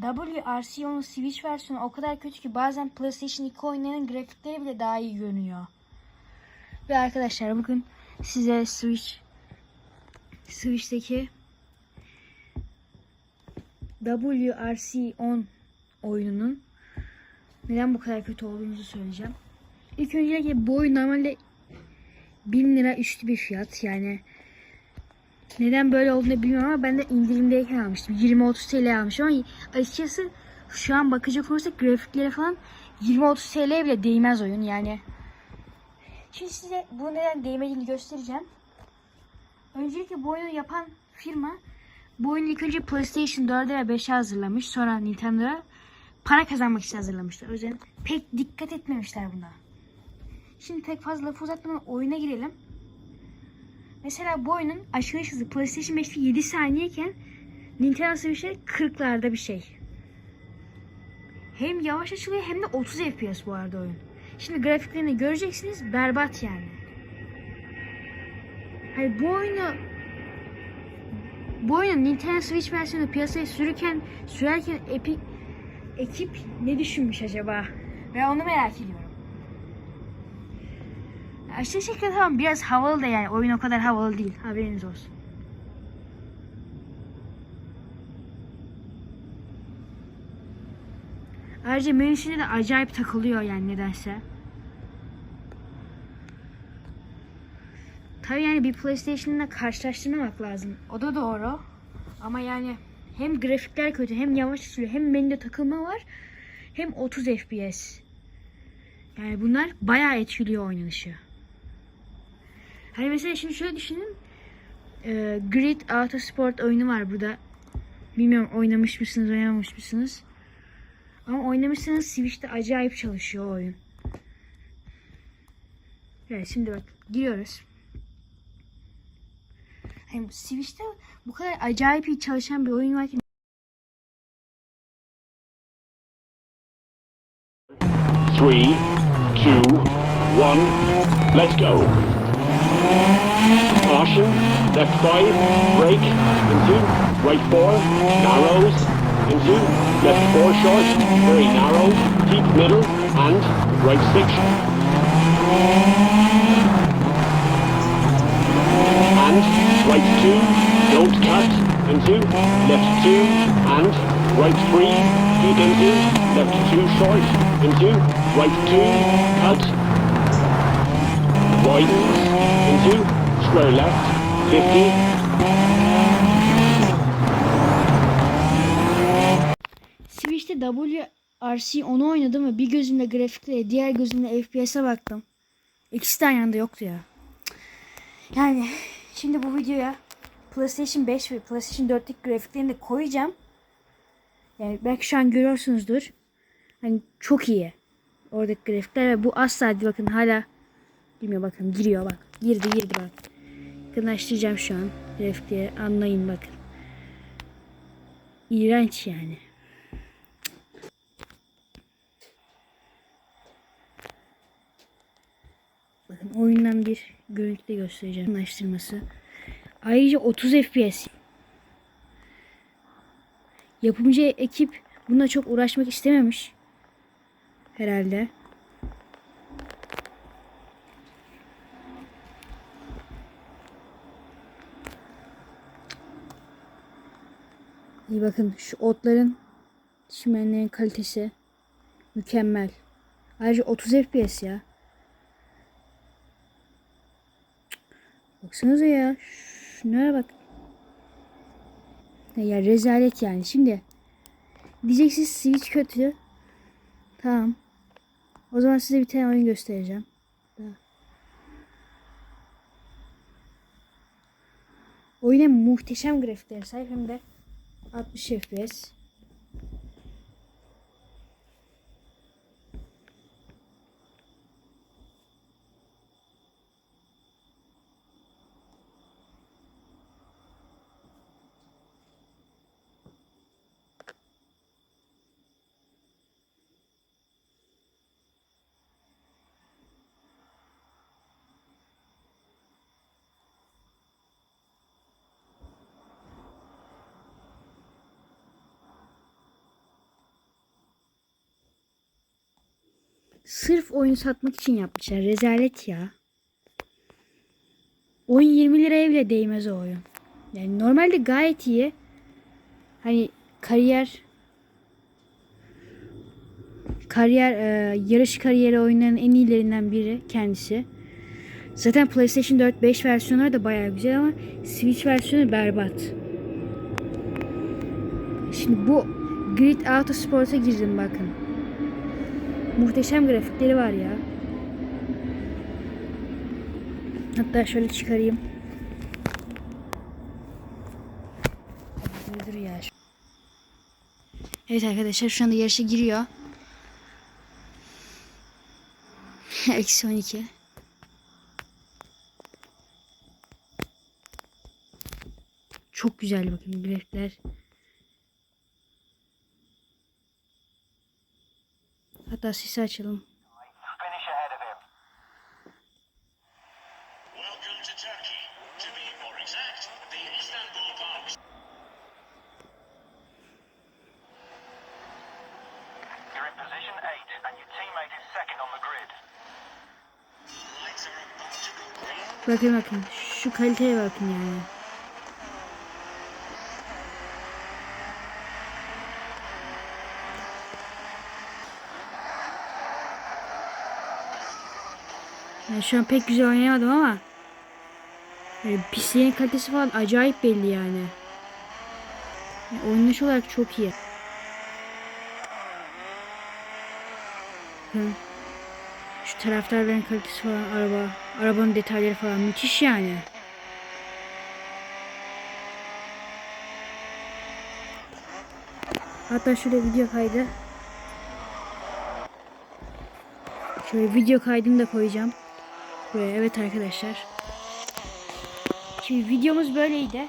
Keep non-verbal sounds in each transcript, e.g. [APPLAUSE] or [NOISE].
WRC10'un Switch versiyonu o kadar kötü ki bazen PlayStation 2 oyunlarının grafikleri bile daha iyi görünüyor. Ve arkadaşlar bugün size Switch Switch'teki WRC10 oyununun neden bu kadar kötü olduğunu söyleyeceğim. İlk öncelikle bu oyun normalde 1000 lira üstü bir fiyat yani neden böyle olduğunu bilmiyorum ama ben de indirimdeyken almıştım. 20-30 TL almışım ama açıkçası şu an bakacak olursak grafikleri falan 20-30 TL bile değmez oyun yani. Şimdi size bu neden değmediğini göstereceğim. Öncelikle bu oyunu yapan firma bu oyunu ilk önce PlayStation 4'e ve 5'e hazırlamış. Sonra Nintendo'ya para kazanmak için hazırlamışlar. O yüzden pek dikkat etmemişler buna. Şimdi pek fazla lafı uzatmadan oyuna girelim. Mesela bu oyunun açılış hızı PlayStation 5'te 7 saniyeyken Nintendo Switch'te 40'larda bir şey. Hem yavaş açılıyor hem de 30 FPS bu arada oyun. Şimdi grafiklerini göreceksiniz berbat yani. Hayır bu oyunu bu oyunun Nintendo Switch versiyonu piyasaya sürürken sürerken Epic ekip ne düşünmüş acaba? Ben onu merak ediyorum. Aşağı şekilde tamam biraz havalı da yani oyun o kadar havalı değil haberiniz olsun. Ayrıca menüsüne de acayip takılıyor yani nedense. Tabii yani bir PlayStation'la karşılaştırmamak lazım. O da doğru. Ama yani hem grafikler kötü hem yavaş açılıyor hem menüde takılma var hem 30 FPS. Yani bunlar bayağı etkiliyor oynanışı. Hani mesela şimdi şöyle düşünün. Ee, Grid Autosport oyunu var burada. Bilmiyorum oynamış mısınız oynamamış mısınız? Ama oynamışsanız Switch'te acayip çalışıyor o oyun. Evet şimdi bak giriyoruz. Hem Switch'te bu kadar acayip iyi çalışan bir oyun var ki Three, two, one, let's go. Caution, left five, brake, into, right four, narrows, into, left four short, very narrow, deep middle, and right six. And right two, don't cut, into, left two, and right three, deep into, left two short, into, right two, cut, widens, into, square left, 50, Switch'te WRC onu oynadım ve bir gözümle grafiklere diğer gözümle FPS'e baktım. İkisi de aynı anda yoktu ya. Yani şimdi bu videoya PlayStation 5 ve PlayStation 4'teki grafiklerini de koyacağım. Yani belki şu an görüyorsunuzdur. Hani çok iyi. Oradaki grafikler ve bu asla değil bakın hala bilmiyor bakın giriyor bak. Girdi girdi bak. Yakınlaştıracağım şu an grafikleri anlayın bakın. İğrenç yani. Bakın oyundan bir görüntü de göstereceğim. Anlaştırması. Ayrıca 30 FPS. Yapımcı ekip buna çok uğraşmak istememiş. Herhalde. İyi bakın şu otların çimenlerin kalitesi mükemmel. Ayrıca 30 FPS ya. Baksanıza ya. Şunlara bak. Ya rezalet yani. Şimdi diyeceksiniz Switch kötü. Tamam. O zaman size bir tane oyun göstereceğim. Daha. Oyun hem muhteşem grafiklere sahip hem de 60 FPS. Sırf oyunu satmak için yapmışlar. Rezalet ya. Oyun 20 liraya bile değmez o oyun. Yani normalde gayet iyi. Hani kariyer kariyer e, yarış kariyeri oyunlarının en iyilerinden biri kendisi. Zaten PlayStation 4 5 versiyonları da bayağı güzel ama Switch versiyonu berbat. Şimdi bu Grid Autosport'a girdim bakın. Muhteşem grafikleri var ya. Hatta şöyle çıkarayım. Dur, ya. Evet arkadaşlar şu anda yarışa giriyor. [LAUGHS] Eksi 12. Çok güzel bakın grafikler. To go green. Bakın bakın. Şu kaliteye bakın yani. Yani şu an pek güzel oynayamadım ama yani pisliğin kalitesi falan acayip belli yani. yani oynanış olarak çok iyi. Bakın. Şu taraftarların kalitesi falan araba, arabanın detayları falan müthiş yani. Hatta şöyle video kaydı. Şöyle video kaydını da koyacağım. Buraya evet arkadaşlar. Şimdi videomuz böyleydi.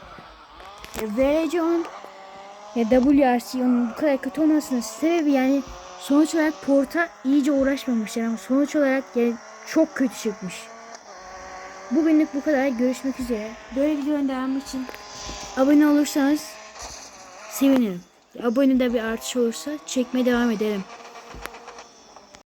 E, VRC 10 ya WRC 10 bu kadar kötü olmasının sebebi yani sonuç olarak porta iyice uğraşmamışlar ama sonuç olarak yani çok kötü çıkmış. Bugünlük bu kadar. Görüşmek üzere. Böyle videoların devamı için abone olursanız sevinirim. Abone de bir artış olursa çekmeye devam ederim.